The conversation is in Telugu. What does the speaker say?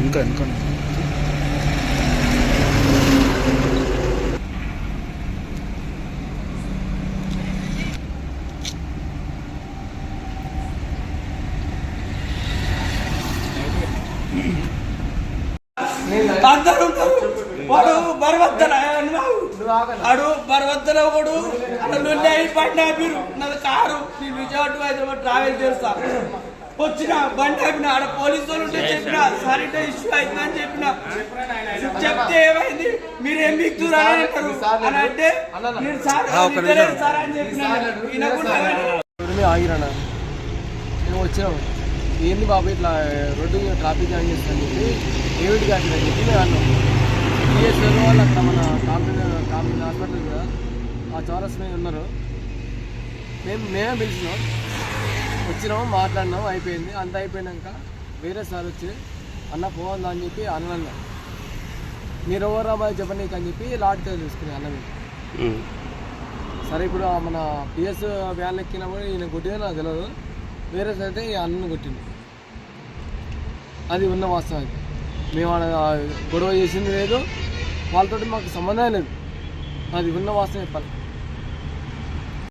ఇంకా ఇంకా అందరూ ఉంటారు వాడు బరవద్దన వాడు బరవద్దన ఒకడు నుండి అయిపోయినా మీరు. నాది కారు. నేను విజయవాడ హైదరాబాద్ ట్రావెల్ చేస్తాను వచ్చిన బండి ఆపిన ఆడ పోలీసు వాళ్ళు ఉంటే చెప్పిన సార్ ఇట్లా ఇష్యూ అవుతుందని చెప్పిన. చెప్తే ఏమైంది? మీరు ఏం అని అంటారు? అని అంటే మీరు సార్ సార్ అని చెప్పిన ఆగిరానా మేము వచ్చినాము ఏంది బాబు ఇట్లా రోడ్డు మీద ట్రాఫిక్ జామ్ చేస్తాను చెప్పి ఏమిటి కాదు అని చెప్పి మేము అన్నాం వాళ్ళు అక్కడ మన కాంపిటీ కాంపిటీ హాస్పిటల్ కదా ఆ చౌరస్ మీద ఉన్నారు. మేము మేమే పిలిచినాం. వచ్చినాము మాట్లాడినాం అయిపోయింది. అంత అయిపోయినాక వేరే సార్ వచ్చి అన్న పోవద్దా అని చెప్పి అన్న అన్న మీరు ఎవరు అమ్మాయి చెప్పండి అని చెప్పి లాడ్తో తీసుకుని అన్న సరే ఇప్పుడు మన పిఎస్ వ్యాన్ ఎక్కినప్పుడు ఈయన కొట్టింది నాకు తెలియదు వేరే సైడ్ అయితే ఈ అన్నను కొట్టింది అది ఉన్న వాస్తవం అయితే మేము గొడవ చేసింది లేదు. వాళ్ళతో మాకు సంబంధం లేదు. అది ఉన్న వాస్తవం చెప్పాలి.